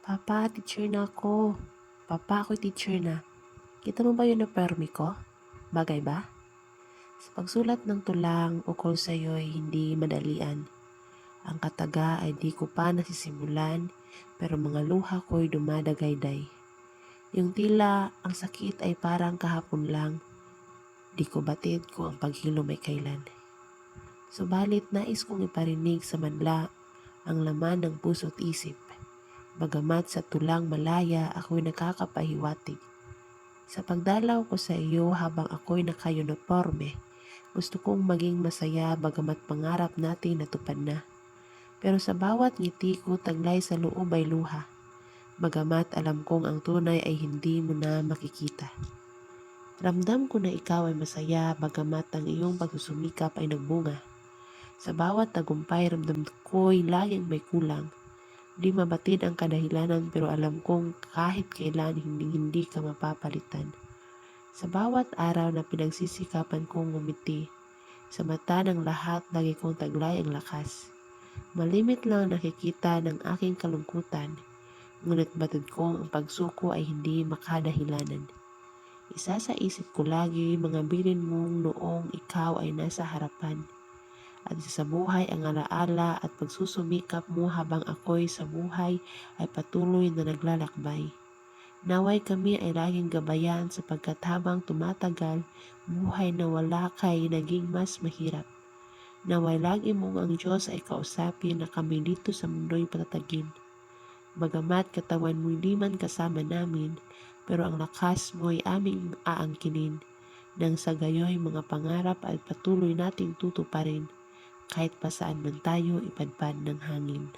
Papa, teacher na ako. Papa, ako teacher na. Kita mo ba yun na permi ko? Bagay ba? Sa pagsulat ng tulang ukol sa iyo ay hindi madalian. Ang kataga ay di ko pa nasisimulan, pero mga luha ko'y dumadagayday. Yung tila ang sakit ay parang kahapon lang. Di ko batid kung ang paghilom ay kailan. Subalit nais kong iparinig sa madla ang laman ng puso't isip. Bagamat sa tulang malaya ako'y nakakapahiwatig. Sa pagdalaw ko sa iyo habang ako'y nakayuniforme, gusto kong maging masaya bagamat pangarap natin natupad na. Pero sa bawat ngiti ko taglay sa loob ay luha. Bagamat alam kong ang tunay ay hindi mo na makikita. Ramdam ko na ikaw ay masaya bagamat ang iyong pagsusumikap ay nagbunga. Sa bawat tagumpay ramdam ko'y laging may kulang. Di mabatid ang kadahilanan pero alam kong kahit kailan hindi hindi ka mapapalitan. Sa bawat araw na pinagsisikapan kong ngumiti, sa mata ng lahat lagi kong taglay ang lakas. Malimit lang ang nakikita ng aking kalungkutan, ngunit batid kong ang pagsuko ay hindi makadahilanan. Isa sa isip ko lagi mga bilin mong noong ikaw ay nasa harapan. At sa buhay ang alaala at pagsusumikap mo habang ako'y sa buhay ay patuloy na naglalakbay. Naway kami ay laging gabayan sapagkat habang tumatagal, buhay na wala kay naging mas mahirap. Naway lagi mong ang Diyos ay kausapin na kami dito sa mundo'y patatagin. Bagamat katawan mo'y di man kasama namin, pero ang lakas mo ay aming aangkinin. Nang sa gayoy mga pangarap ay patuloy nating tutuparin kahit pa saan man tayo ipadpad ng hangin.